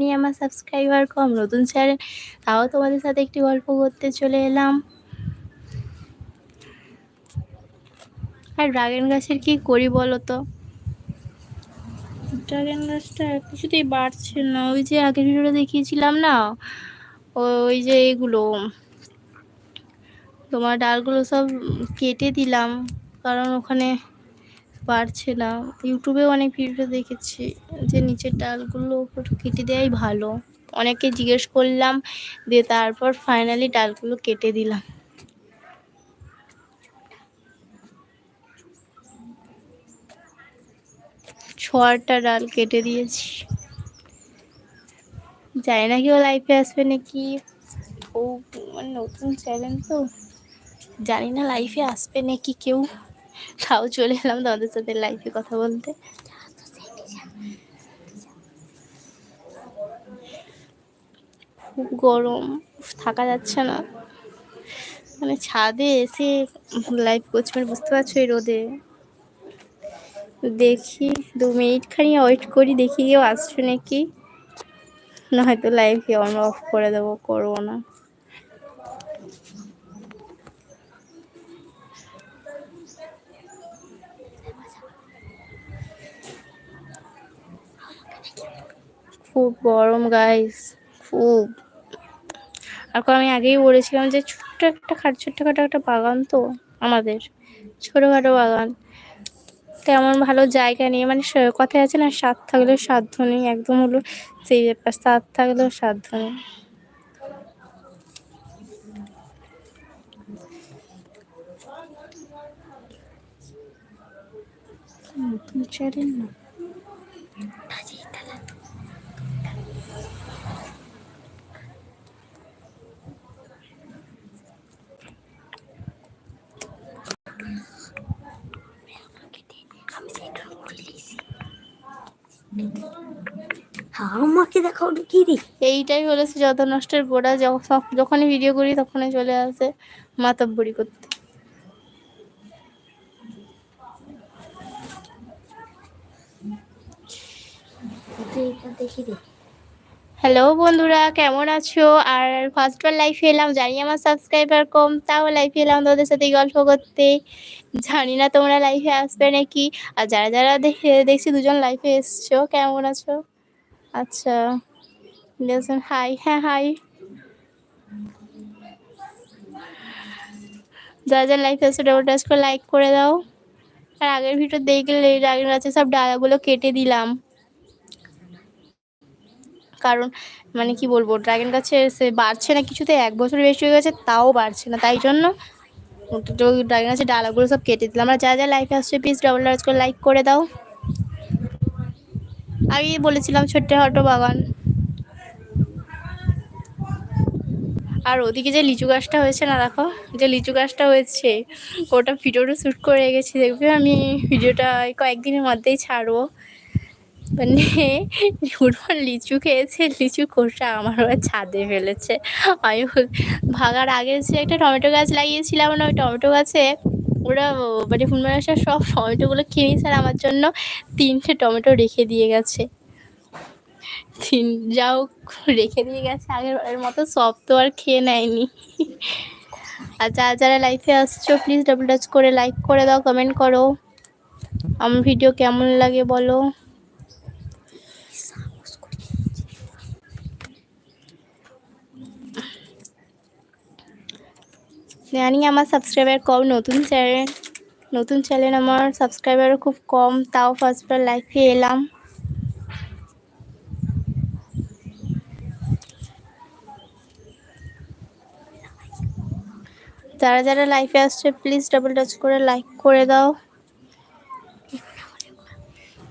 নিয়ে আমার সাবস্ক্রাইবার কম, নতুন চ্যানেল তাও তোমাদের সাথে একটি গল্প করতে চলে এলাম। আর ড্রাগন গাছের কি করি বলো তো? ড্রাগন গাছটা কিছুতেই বাড়ছে না। ওই যে আগের ভিডিওটা দেখিয়েছিলাম না? ওই যে এগুলো, তোমার ডালগুলো সব কেটে দিলাম, কারণ ওখানে পারছে না ইউটিউবেও অনেক ভিডিও দেখেছি যে নিচের ডালগুলো কেটে দেওয়াই ভালো। অনেকে জিজ্ঞেস করলাম, দিয়ে তারপর ফাইনালি ডালগুলো কেটে দিলাম। ছটা ডাল কেটে দিয়েছি। জানি না কেউ লাইফে আসবে নাকি। ও মানে নতুন চ্যানেল তো। জানি না লাইফে আসবে নাকি কেউ। তাও চলে এলাম তোমাদের সাথে লাইফে কথা বলতে। খুব গরম, থাকা যাচ্ছে না। মানে ছাদে এসে লাইভ করছি মানে বুঝতে পারছ এই রোদে। দেখি, দু মিনিট খানি ওয়েট করি, দেখি কেউ আসছে নাকি। না হয়তো লাইভে অন অফ করে দেবো, করব না। খুব গরম গাইস খুব। আর আমি আগেই বলেছিলাম যে ছোট্ট একটা খাট, ছোট্টখাটো একটা বাগান তো আমাদের। ছোটোখাটো বাগান। তেমন ভালো জায়গা নেই। মানে কথায় আছে না, স্বাদ থাকলেও সাধ্য নেই। একদম হলো সেই ব্যাপার, স্বাদ থাকলেও সাধ্য নেই। চ্যানেল না আমাকে দেখাও কি রে এইটাই হলো যত নষ্টের গোড়া যখনই ভিডিও করি তখনই চলে আসে মাতাব্বরি করতে। দেখি রে। হ্যালো বন্ধুরা, কেমন আছো? আর ফার্স্ট ফার্স্টবার লাইফে এলাম, জানি আমার সাবস্ক্রাইবার কম, তাও লাইফে এলাম তোদের সাথে গল্প করতে। জানি না তোমরা লাইফে আসবে নাকি, আর যারা যারা দেখে দেখছি দুজন লাইফে এসছো, কেমন আছো? আচ্ছা হাই হ্যাঁ হাই যারা যারা লাইফে এসছো ডবল টাচ করে লাইক করে দাও। আর আগের ভিডিও দেখলে আগের আছে সব ডালাগুলো কেটে দিলাম। কারণ মানে কি বলব ড্রাগন গাছে সে বাড়ছে না কিছুতে, এক বছর বেশি হয়ে গেছে, তাও বাড়ছে না। তাই জন্য ড্রাগন গাছের ডালাগুলো সব কেটে দিলাম। আমরা যা যা লাইফে আসছে প্লিজ ডবল ডাচ করে লাইক করে দাও। আমি বলেছিলাম, ছোট্ট হটো বাগান। আর ওদিকে যে লিচু গাছটা হয়েছে না, দেখো, যে লিচু গাছটা হয়েছে, ওটা ভিডিওটা শ্যুট করে গেছি দেখবে আমি ভিডিওটা কয়েকদিনের মধ্যেই ছাড়বো। মানে ঝুড়মন লিচু খেয়েছে, লিচু খোসা আমার আবার ছাদে ফেলেছে। আমি ভাগার আগে যে একটা টমেটো গাছ লাগিয়েছিলাম না, ওই টমেটো গাছে ওরা মানে ফুলমাসা সব টমেটোগুলো খেয়ে আর আমার জন্য তিনটে টমেটো রেখে দিয়ে গেছে। তিন যাও রেখে দিয়ে গেছে, আগের মতো সব তো আর খেয়ে নেয়নি। আর যারা যারা লাইফে আসছো প্লিজ ডাবল টাচ করে লাইক করে দাও কমেন্ট করো। আমার ভিডিও কেমন লাগে বলো। জানি আমার সাবস্ক্রাইবার কম, নতুন চ্যানেল নতুন চ্যানেল আমার সাবস্ক্রাইবারও খুব কম, তাও ফার্স্ট ফার্স্টবার লাইফে এলাম। যারা যারা লাইফে আসছে প্লিজ ডাবল টাচ করে লাইক করে দাও।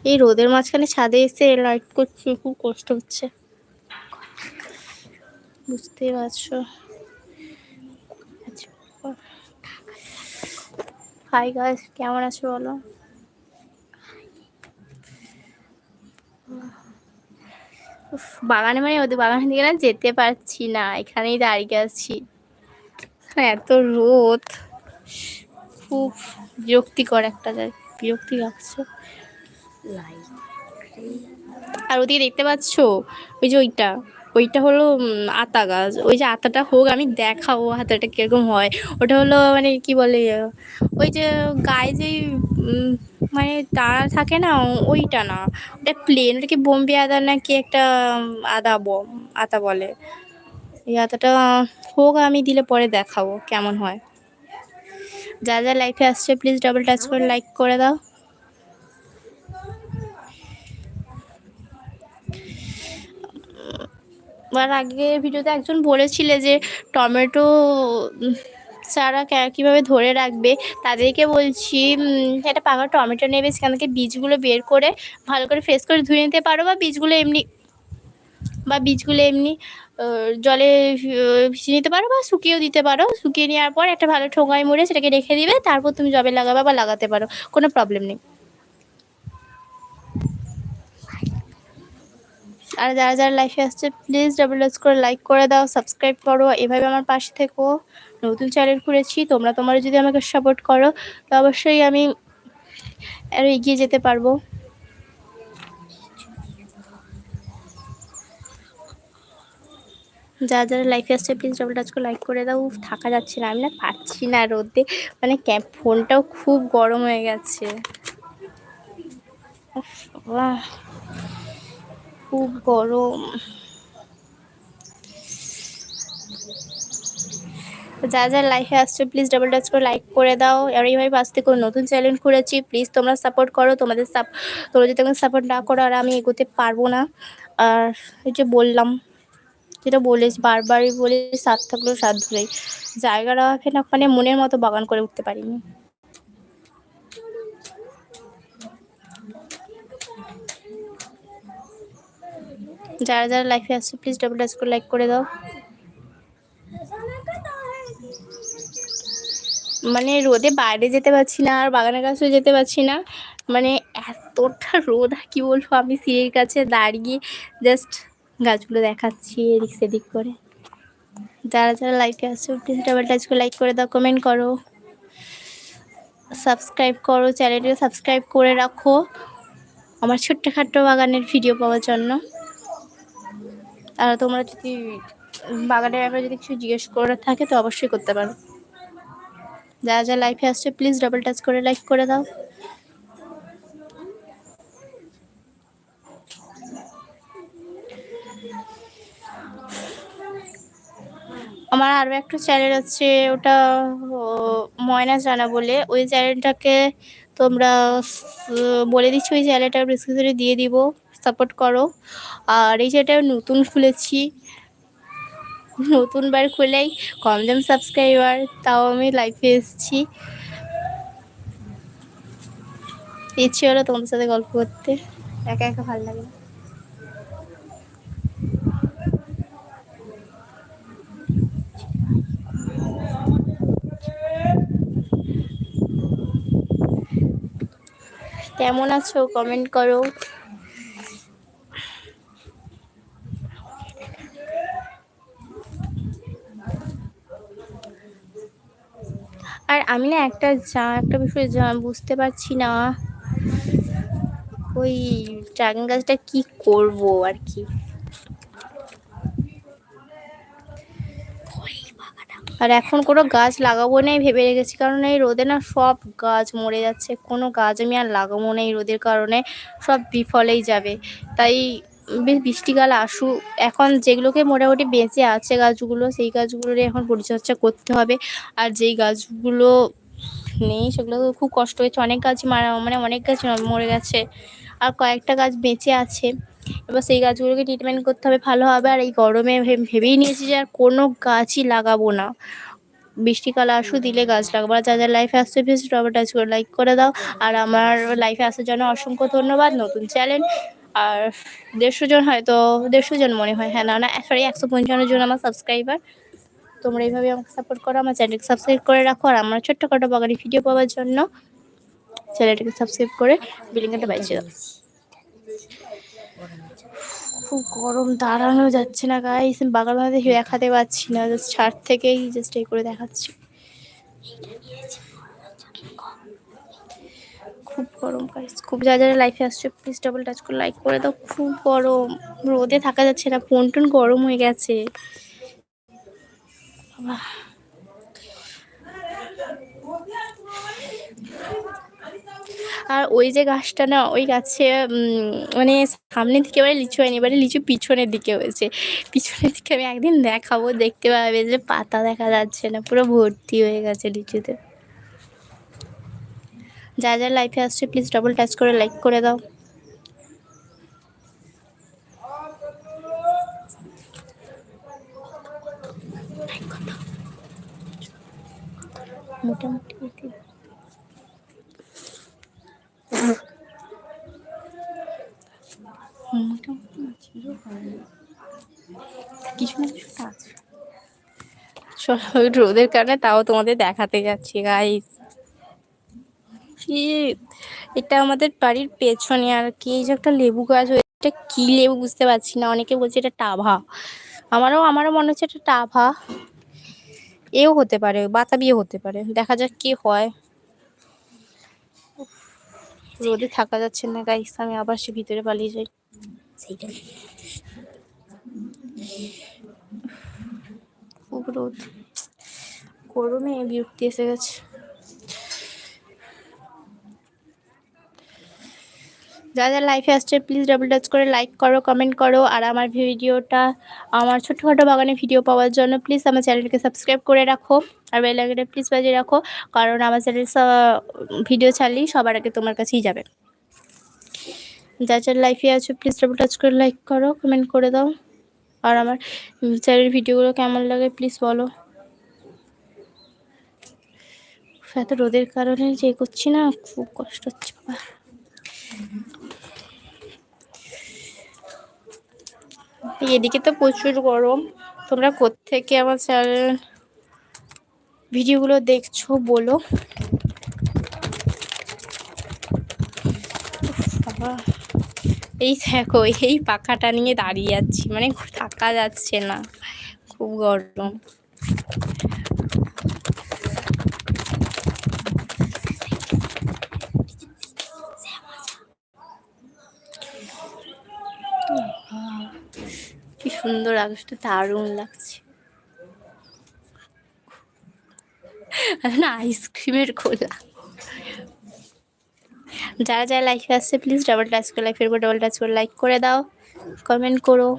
এই রোদের মাঝখানে ছাদে এসে লাইট করছি, খুব কষ্ট হচ্ছে। বুঝতেই পারছ। হাই গাইস কেমন আছো বলো? বাগানে মানে ওদের বাগানে দিকে না যেতে পারছি না। এখানেই দাঁড়িয়ে আছি। এত রোদ। খুব বিরক্তিকর একটা বিরক্তি লাগছে। আর ওদিকে দেখতে পাচ্ছ? ওই যে ওইটা। ওইটা হলো আতা গাছ। ওই যে আতাটা হোক, আমি দেখাবো আতাটা কীরকম হয়। ওটা হলো মানে কি বলে, ওই যে গায়ে যে মানে দাঁড়া থাকে না, ওইটা না। ওটা প্লেন ওটা কি বোম্বে আদা না কি একটা আদা বম, আতা বলে। এই আতাটা হোক, আমি দিলে পরে দেখাবো কেমন হয়। যা যা লাইফে আসছে প্লিজ ডাবল টাচ করে লাইক করে দাও। আর আগে ভিডিওতে একজন বলেছিলে যে টমেটো কে- কীভাবে ধরে রাখবে? তাদেরকে বলছি একটা পাকা টমেটো নেবে, সেখান থেকে বীজগুলো বের করে ভালো করে ফ্রেশ করে ধুয়ে নিতে পারো বা বীজগুলো এমনি, বা বীজগুলো এমনি জলে ভিজিয়ে নিতে পারো বা শুকিয়েও দিতে পারো। শুকিয়ে নেওয়ার পর একটা ভালো ঠোঙায় মুড়ে সেটাকে রেখে দিবে, তারপর তুমি জবে লাগাবে বা লাগাতে পারো, কোনো প্রবলেম নেই। আর যারা যারা লাইফে আসছে প্লিজ ডাবল টাচ করে লাইক করে দাও সাবস্ক্রাইব করো এভাবে আমার পাশে থেকো। নতুন চ্যানেল খুলেছি তোমরা তোমরা যদি আমাকে সাপোর্ট করো তো অবশ্যই আমি আরও এগিয়ে যেতে পারব। যারা যারা লাইফে আসছে প্লিজ ডাবল টাচ করে লাইক করে দাও। থাকা যাচ্ছে না আমি না পাচ্ছি না রোদে। মানে ফোনটাও খুব গরম হয়ে গেছে। বাবা, খুব গরম। যা যা লাইফে আসছে প্লিজ ডাবল টাচ করে লাইক করে দাও। আর এইভাবে পাশ থেকে নতুন চ্যানেল খুলেছি প্লিজ তোমরা সাপোর্ট করো। তোমাদের সাপ তোমরা যদি সাপোর্ট না করো, আর আমি এগোতে পারব না। আর এই যে বললাম, যেটা বলেছি, বারবারই বলে সাত থাকলেও সাত ধরেই জায়গাটা না ওখানে মনের মতো বাগান করে উঠতে পারিনি। যারা যারা লাইফে আসছে প্লিজ ডাবল টাচ করে লাইক করে দাও। মানে রোদে বাইরে যেতে পারছি না, আর বাগানের কাছেও যেতে পারছি না। মানে এতটা রোদ, আর কি বলব, আমি সিঁড়ির কাছে দাঁড়িয়ে জাস্ট গাছগুলো দেখাচ্ছি এদিক সেদিক করে। যারা যারা লাইকে আসছো প্লিজ ডাবল টাচ করে লাইক করে দাও কমেন্ট করো। সাবস্ক্রাইব করো চ্যানেলটিকে সাবস্ক্রাইব করে রাখো। আমার ছোট্টখাট্ট বাগানের ভিডিও পাওয়ার জন্য। আর তোমরা যদি বাগানের ব্যাপারে যদি কিছু জিজ্ঞেস করার থাকে তো অবশ্যই করতে পারো। যারা যা লাইফে আসছে প্লিজ ডাবল টাচ করে লাইক করে দাও। আমার আরও একটা চ্যানেল আছে, ওটা ময়না জানা বলে। ওই চ্যানেলটাকে তোমরা বলে দিচ্ছি, ওই চ্যানেলটা ডিসক্রিপশনে দিয়ে দিব। সাপোর্ট করো। আর এই চ্যানেলটা নতুন খুলেছি, নতুন বার খুলেই কম দাম সাবস্ক্রাইবার, তাও আমি লাইফে এসেছি। ইচ্ছে হলো তোমাদের সাথে গল্প করতে। একা একা ভালো লাগে না। কেমন আছো? কমেন্ট করো। আর আমি না একটা যা, একটা বিষয় বুঝতে পারছি না। ওই ড্রাগন গাছটা কি করব আর কি? আর এখন কোনো গাছ লাগাবো না ভেবে রেখেছি, কারণ এই রোদে না সব গাছ মরে যাচ্ছে। কোনো গাছ আমি আর লাগাবো না এই রোদের কারণে, সব বিফলেই যাবে। তাই বেশ বৃষ্টিকাল আসুক এখন যেগুলোকে মোটামুটি বেঁচে আছে গাছগুলো, সেই গাছগুলোর এখন পরিচর্যা করতে হবে। আর যেই গাছগুলো নেই, সেগুলো খুব কষ্ট হয়েছে। অনেক গাছ মারা মানে অনেক গাছ মরে গেছে। আর কয়েকটা গাছ বেঁচে আছে। এবার সেই গাছগুলোকে ট্রিটমেন্ট করতে হবে, ভালো হবে। আর এই গরমে ভেবেই নিয়েছি যে আর কোনো গাছই লাগাবো না। বৃষ্টিকাল আসু, দিলে গাছ লাগাবো। আর যা যা লাইফে প্লিজ রবার টাচ করে লাইক করে দাও। আর আমার লাইফে আসার জন্য অসংখ্য ধন্যবাদ। নতুন চ্যানেল আর দেড়শো জন হয়তো, দেড়শো জন মনে হয়। হ্যাঁ না সরি একশো পঞ্চান্ন জন আমার সাবস্ক্রাইবার তোমরা এইভাবে আমাকে সাপোর্ট করো, আমার চ্যানেলকে সাবস্ক্রাইব করে রাখো। আর আমার ছোট্ট কটা বাগানি ভিডিও পাওয়ার জন্য চ্যানেলটাকে সাবস্ক্রাইব করে বিলিংটা বাজিয়ে দাও। খুব গরম, দাঁড়ানো যাচ্ছে না গাইস বাগান দেখাতে পাচ্ছি না জাস্ট ছাদ থেকেই জাস্ট এই করে দেখাচ্ছি। খুব গরম গাইস খুব যা যারা লাইফে আসছে প্লিজ ডাবল টাচ করে লাইক করে দাও। খুব গরম, রোদে থাকা যাচ্ছে না ফোন টোন গরম হয়ে গেছে। আর ওই যে গাছটা না, ওই গাছে মানে সামনের দিকে এবারে লিচু হয়নি, এবারে লিচু পিছনের দিকে হয়েছে। পিছনের দিকে আমি একদিন দেখাবো, দেখতে পাবে যে পাতা দেখা যাচ্ছে না, পুরো ভর্তি হয়ে গেছে লিচুতে। যা যা লাইফে আসছে প্লিজ ডাবল টাচ করে লাইক করে দাও। কিছু কিছু রোদের কারণে তাও তোমাদের দেখাতে যাচ্ছি গাইস কি? এটা আমাদের বাড়ির পেছনে আর কি, এই যে একটা লেবু গাছ হয়েছে এটা কি লেবু বুঝতে পারছি না, অনেকে বলছে এটা টাভা। আমারও আমারও মনে হচ্ছে এটা টাভা। এও হতে পারে, বাতাবিও হতে পারে, দেখা যাক কি হয়। রোদে থাকা যাচ্ছে না গাইস আমি আবার সে ভিতরে পালিয়ে যাই। খুব রোদ। গরমে বিরক্তি এসে গেছে। যা যা লাইফে আসছে প্লিজ ডাবল টাচ করে লাইক করো কমেন্ট করো। আর আমার ভিডিওটা, আমার ছোট্টখাটো বাগানে ভিডিও পাওয়ার জন্য প্লিজ আমার চ্যানেলকে সাবস্ক্রাইব করে রাখো। আর বেল আইকনটা প্লিজ বাজিয়ে রাখো, কারণ আমার চ্যানেল ভিডিও ছাড়লেই সবার আগে তোমার কাছেই যাবে। যা যার লাইফে আছো প্লিজ ডাবল টাচ করে লাইক করো কমেন্ট করে দাও। আর আমার চ্যানেলের ভিডিওগুলো কেমন লাগে প্লিজ বলো। এত রোদের কারণে যে করছি না, খুব কষ্ট হচ্ছে বাবা। এদিকে তো প্রচুর গরম। তোমরা কোত্থেকে আমার চ্যানেল ভিডিওগুলো দেখছ বলো? এই দেখো, এই পাখাটা নিয়ে দাঁড়িয়ে যাচ্ছি মানে থাকা যাচ্ছে না, খুব গরম কি সুন্দর আকাশটা দারুণ লাগছে। না, আইসক্রিমের খোলা। যারা যারা লাইফে আসছে প্লিজ ডাবল টাচ করে লাইফের উপর ডাবল টাচ করে লাইক করে দাও কমেন্ট করো,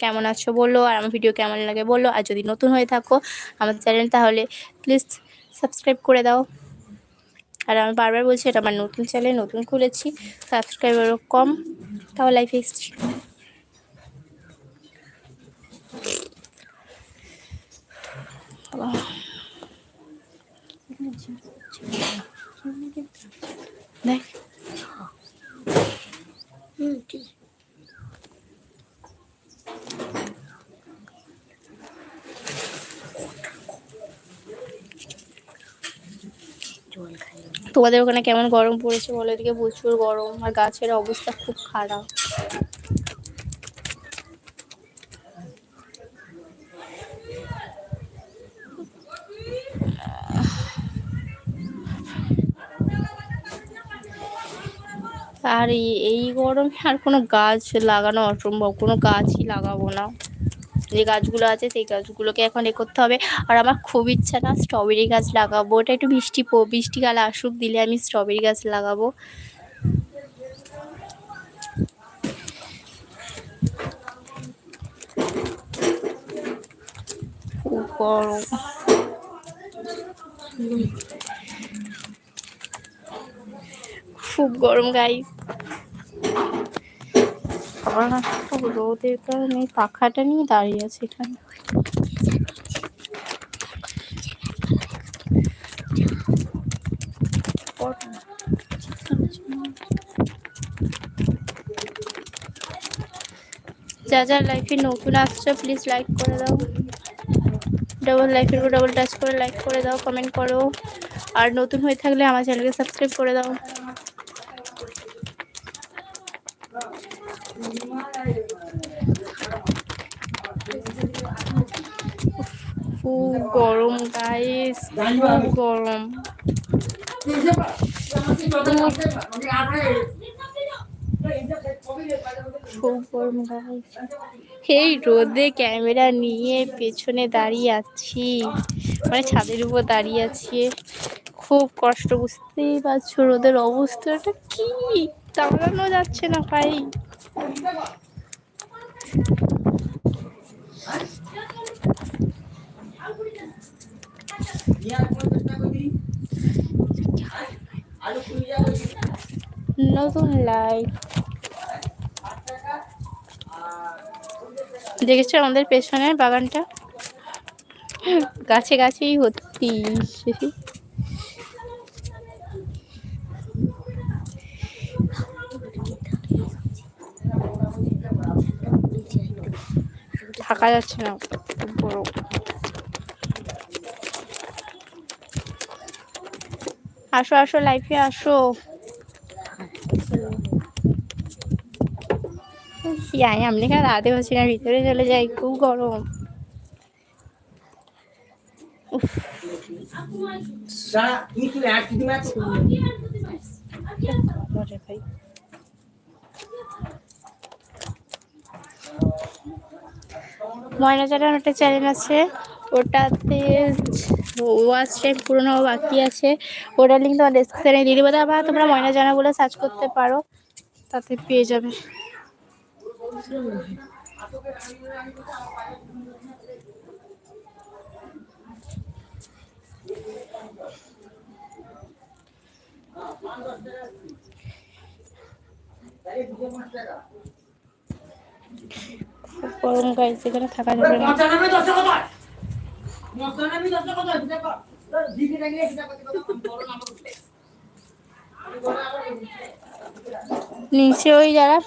কেমন আছো বলো, আর আমার ভিডিও কেমন লাগে বলো, আর যদি নতুন হয়ে থাকো আমার চ্যানেল তাহলে প্লিজ সাবস্ক্রাইব করে দাও। আর আমি বারবার বলছি, এটা আমার নতুন চ্যানেল নতুন খুলেছি সাবস্ক্রাইবারও কম, তাও লাইফে এসেছি বাবা। তোমাদের ওখানে কেমন গরম পড়েছে বলো এদিকে? প্রচুর গরম আর গাছের অবস্থা খুব খারাপ। আর এই গরমে আর কোনো গাছ লাগানো অসম্ভব, কোনো গাছই লাগাবো না। যে গাছগুলো আছে সেই গাছগুলোকে এখন এ করতে হবে। আর আমার খুব ইচ্ছা না স্ট্রবেরি গাছ লাগাবো। ওটা একটু বৃষ্টি বৃষ্টিকাল আসুক, দিলে আমি স্ট্রবেরি গাছ লাগাবো। গরম। খুব গরম গাইস খুব রোদের কারণে পাখাটা নিয়ে দাঁড়িয়ে আছে এখানে। যা যা লাইফে নতুন আসছে প্লিজ লাইক করে দাও। ডাবল লাইফের উপর ডাবল টাচ করে লাইক করে দাও কমেন্ট করো। আর নতুন হয়ে থাকলে আমার চ্যানেলকে সাবস্ক্রাইব করে দাও। খুব গরম গাইস খুব গরম। খুব গরম, guys। এই রোদে ক্যামেরা নিয়ে পেছনে দাঁড়িয়ে আছি। মানে ছাদের উপর দাঁড়িয়ে আছি। খুব কষ্ট, বুঝতেই পারছ রোদের অবস্থাটা কি? দাঁড়ানো যাচ্ছে না, ভাই। নতুন লাইফ দেখেছ আমাদের পেছনের বাগানটা? গাছে গাছেই ভর্তি থাকা যাচ্ছে না। বড়। আসো আসো লাইফে আসো। আমি এখানে দাঁড়াতে পারছি না ভিতরে চলে যাই খুব গরম। ময়না একটা চ্যানেল আছে। ওটাতে ওয়াচ টাইম পুরোনো বাকি আছে। ওটার লিঙ্ক তোমার ডেসক্রিপশনে দিয়ে দেবো। আবার তোমরা ময়না জানা বলে সার্চ করতে পারো, তাতে পেয়ে যাবে। গরম গাইছে এখানে থাকা যাবে না। নিচে ওই যারা,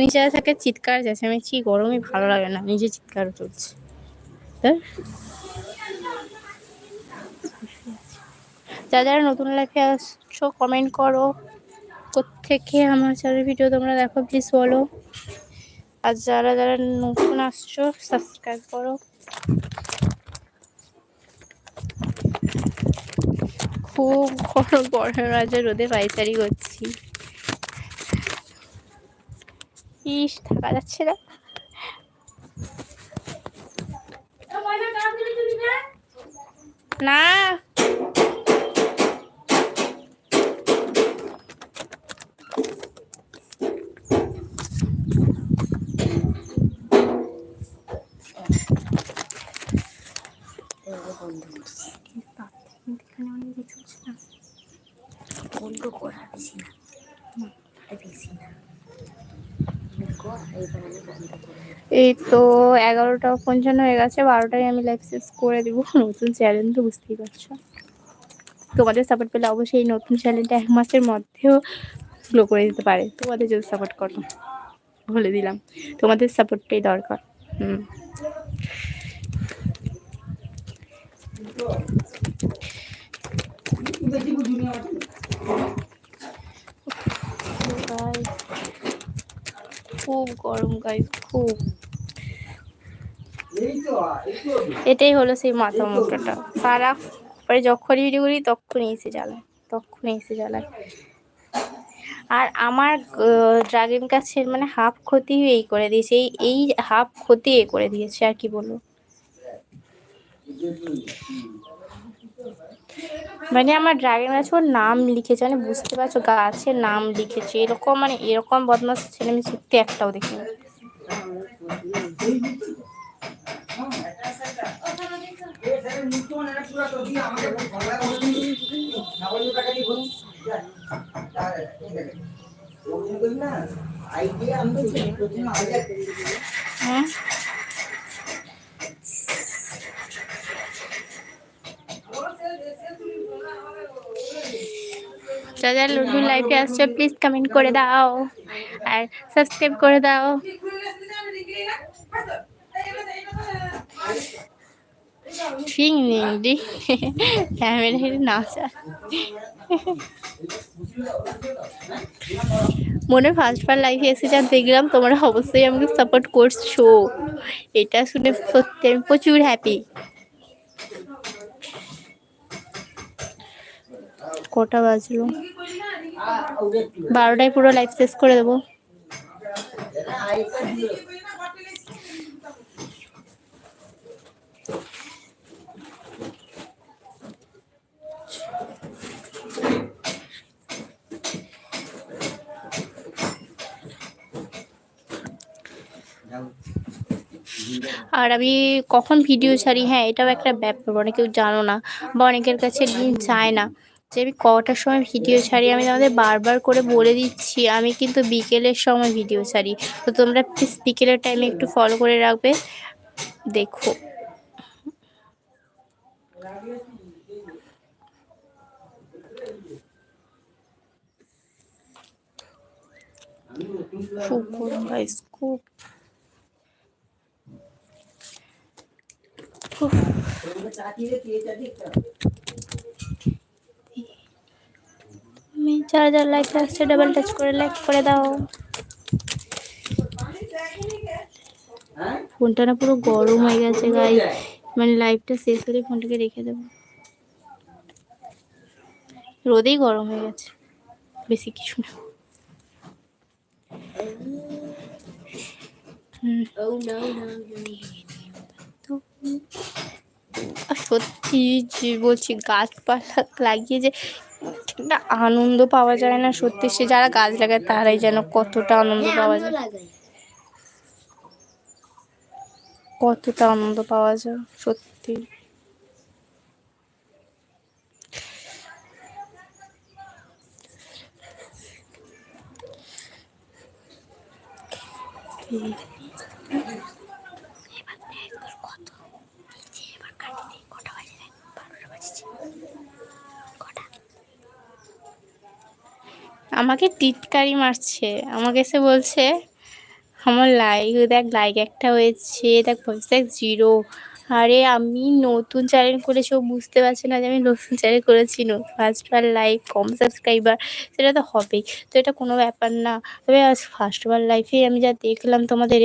নিচে থাকে, চিৎকার চেঁচামেচি গরমই ভালো লাগে না, নিজে চিৎকার চলছে। যারা যারা নতুন লাইফে আসছো কমেন্ট করো। কোত্থেকে আমার চ্যানেল ভিডিও তোমরা দেখো প্লিজ বলো। আর যারা যারা নতুন আসছো সাবস্ক্রাইব করো। খুব গরম গরমের রোদে পাইচারি করছি। ইস থাকা যাচ্ছে না। না এই তো এগারোটা পঞ্চান্ন হয়ে গেছে বারোটায় আমি লাইভ শেষ করে দিব। নতুন চ্যানেল তো বুঝতেই পারছ। তোমাদের সাপোর্ট পেলে অবশ্যই এই নতুন চ্যানেলটা এক মাসের মধ্যেও গ্লো করে দিতে পারে। তোমাদের যদি সাপোর্ট করো বলে দিলাম। তোমাদের সাপোর্টটাই দরকার। হুম। খুব গরম গাইস খুব। এটাই হলো সেই মাথা মোটাটা সারা পরে যখনই ভিডিও করি তখনই এসে জ্বালায় তখনই এসে জ্বালায়। আর আমার ড্রাগন গাছের মানে হাফ ক্ষতি এই করে দিয়েছে। এই এই হাফ ক্ষতি এ করে দিয়েছে আর কি বলব? মানে আমার ড্রাগন গাছে ওর নাম লিখেছে মানে বুঝতে পারছ, গাছের নাম লিখেছে, এরকম মানে এরকম বদমাস ছেলে আমি সত্যি একটাও দেখিনি। হ্যাঁ? যারা যারা নতুন লাইফে আসছে প্লিজ কমেন্ট করে দাও আর সাবস্ক্রাইব করে দাও। ঠিক নেই নাচা মনে ফার্স্ট বার লাইফে এসে যা দেখলাম, তোমরা অবশ্যই আমাকে সাপোর্ট করছ। এটা শুনে সত্যি আমি প্রচুর হ্যাপি কটা বাজলো? বারোটায় পুরো লাইফ শেষ করে দেবো। আর আমি কখন ভিডিও ছাড়ি? হ্যাঁ এটাও একটা ব্যাপার অনেকেও জানো না, বা অনেকের কাছে যায় না। যে আমি কটার সময় ভিডিও ছাড়ি, আমি তোমাদের বারবার করে বলে দিচ্ছি, আমি কিন্তু বিকেলের সময় ভিডিও ছাড়ি। তো তোমরা প্লিজ বিকেলের টাইমে একটু ফলো করে রাখবে। দেখো। আমি যারা যারা লাইক আসছে ডাবল টাচ করে লাইক করে দাও। ফোনটা না পুরো গরম হয়ে গেছে গাই মানে লাইভটা শেষ করে ফোনটাকে রেখে দেবো। রোদেই গরম হয়ে গেছে, বেশি কিছু না। সত্যি বলছি, গাছপালা লাগিয়ে যে একটা আনন্দ পাওয়া যায় না সত্যি সে যারা গাছ লাগায় তারাই যেন কতটা আনন্দ হ্যাঁ পাওয়া যায়। কতটা আনন্দ পাওয়া যায় সত্যি। আমাকে টিটকারি মারছে। আমাকে এসে বলছে, আমার লাইক দেখ লাইক একটা হয়েছে, দেখ ভয়েস দেখ জিরো আরে আমি নতুন চ্যানেল করেছি, ও বুঝতে পারছে না যে আমি নতুন চ্যানেল করেছি। ফার্স্ট বার লাইক কম সাবস্ক্রাইবার সেটা তো হবেই। তো এটা কোনো ব্যাপার না। তবে আজ ফার্স্ট বার লাইফে আমি যা দেখলাম তোমাদের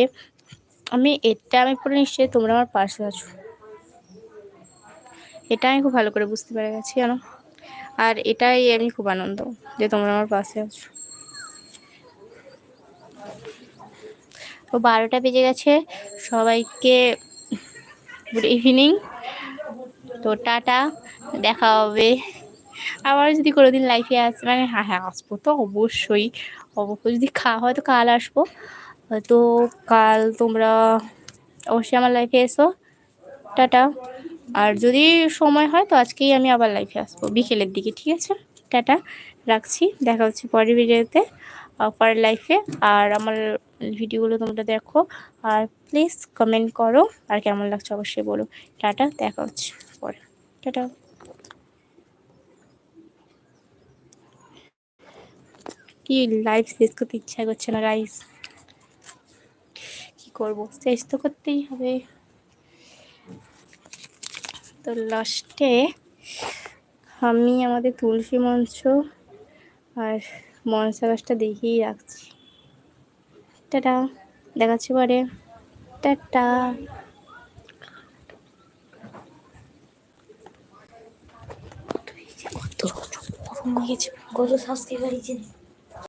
আমি এটা আমি পুরো নিশ্চয়ই তোমরা আমার পাশে আছো। এটা আমি খুব ভালো করে বুঝতে পেরে গেছি, জানো? আর এটাই আমি খুব আনন্দ যে তোমরা আমার পাশে আছো। তো বারোটা বেজে গেছে, সবাইকে গুড ইভিনিং তো টাটা, দেখা হবে। আবার যদি কোনোদিন লাইফে আস মানে হ্যাঁ হ্যাঁ আসব তো অবশ্যই। অবশ্যই যদি খাওয়া হয় তো কাল আসব। তো কাল তোমরা অবশ্যই আমার লাইফে এসো। টাটা। আর যদি সময় হয় তো আজকেই আমি আবার লাইফে আসব। বিকেলের দিকে, ঠিক আছে? টাটা, রাখছি। দেখা হচ্ছে পরের ভিডিওতে পরের লাইফে আর আমার ভিডিওগুলো তোমরা দেখো। আর প্লিজ কমেন্ট করো। আর কেমন লাগছে অবশ্যই বলো। টাটা, দেখা হচ্ছে পরে। টাটা। কি লাইভ শেষ করতে ইচ্ছা করছে না গাইস কি করব? শেষ তো করতেই হবে। তো লাস্টে আমি আমাদের তুলসী মঞ্চ আর মনসা গাছটা দেখিয়েই রাখছি। টাটা, দেখাচ্ছি পরে। টাটা। কত সাবস্ক্রাইবার